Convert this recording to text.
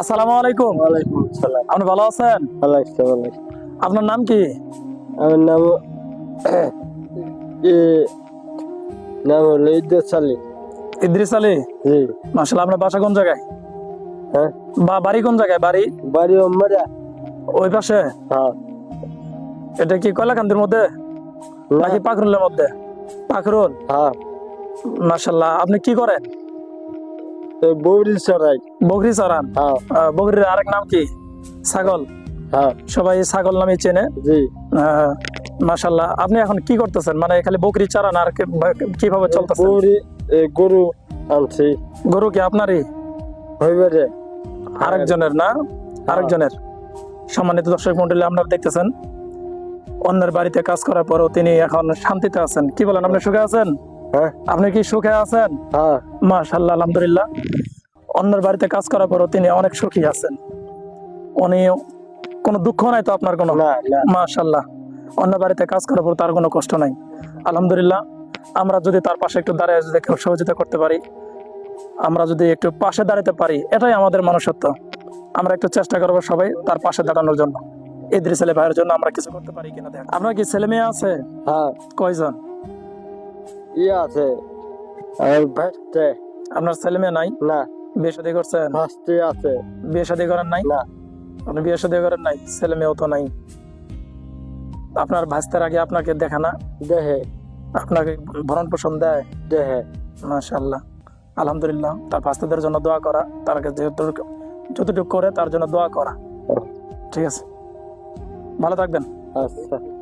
আসসালামু আলাইকুম। ওয়ালাইকুম আপনি ভালো আছেন? আপনার নাম কি? আমার নাম নাম হলো ইদ্রিস আলী। জি। মাসাল্লাহ আপনার বাসা কোন জায়গায়? হ্যাঁ? বা বাড়ি কোন জায়গায়? বাড়ি? বাড়ি ওমরা। ওই পাশে? হ্যাঁ। এটা কি কয়লাকান্দির মধ্যে? নাকি পাখরুলের মধ্যে? পাখরুল? হ্যাঁ। মাসাল্লাহ আপনি কি করেন? চড়ান? হ্যাঁ। আরেক নাম কি? ছাগল? হ্যাঁ। সবাই ছাগল নামে চেনে। জি। মাসাল্লাহ আপনি এখন কি করতেছেন? মানে খালি বকরি চারান আর কীভাবে চলতেছে গরু আনছি। গরু কি আপনারই? আরেকজনের না? আরেকজনের? সম্মানিত দর্শক মন্ডলী আপনারা দেখতেছেন। অন্যের বাড়িতে কাজ করার পরও তিনি এখন শান্তিতে আছেন। কি বলেন আপনি সুখে আছেন? হ্যাঁ আপনি কি সুখে আছেন? হ্যাঁ। মাশাল্লাহ আলহামদুলিল্লাহ। অন্যের বাড়িতে কাজ করার পরও তিনি অনেক সুখী আছেন। উনি কোনো দুঃখ নাই তো আপনার কোনো? মাশাল্লাহ অন্য বাড়িতে কাজ করার পর তার কোনো কষ্ট নাই। আলহামদুলিল্লাহ আমরা যদি তার পাশে একটু দাঁড়িয়ে যদি কেউ সহযোগিতা করতে পারি আমরা যদি একটু পাশে দাঁড়াতে পারি এটাই আমাদের মানুষত্ব আমরা একটু চেষ্টা করব সবাই তার পাশে দাঁড়ানোর জন্য। ইদ্রিস আলী ভাইয়ের জন্য আমরা কিছু করতে পারি কিনা দেখ আপনার কি ছেলে মেয়ে আছে? হ্যাঁ। কয়জন? ইয়ে আছে। আপনার ছেলে মেয়ে নাই? না। বিয়ে শাদী করছেন? ভাসতে আছে। বিয়ে শাদী করেন নাই? না। আপনি বিয়ে শাদী করেন নাই? ছেলে মেয়েও তো নাই। আপনার ভাস্তার আগে আপনাকে দেখা না? দেহে আপনাকে ভরণ পোষণ দেয়? দেহে মাশাল্লাহ আলহামদুলিল্লাহ। তার ভাস্তাদের জন্য দোয়া করা। তার যতটুকু যতটুকু করে তার জন্য দোয়া করা। ঠিক আছে। ভালো থাকবেন। আচ্ছা।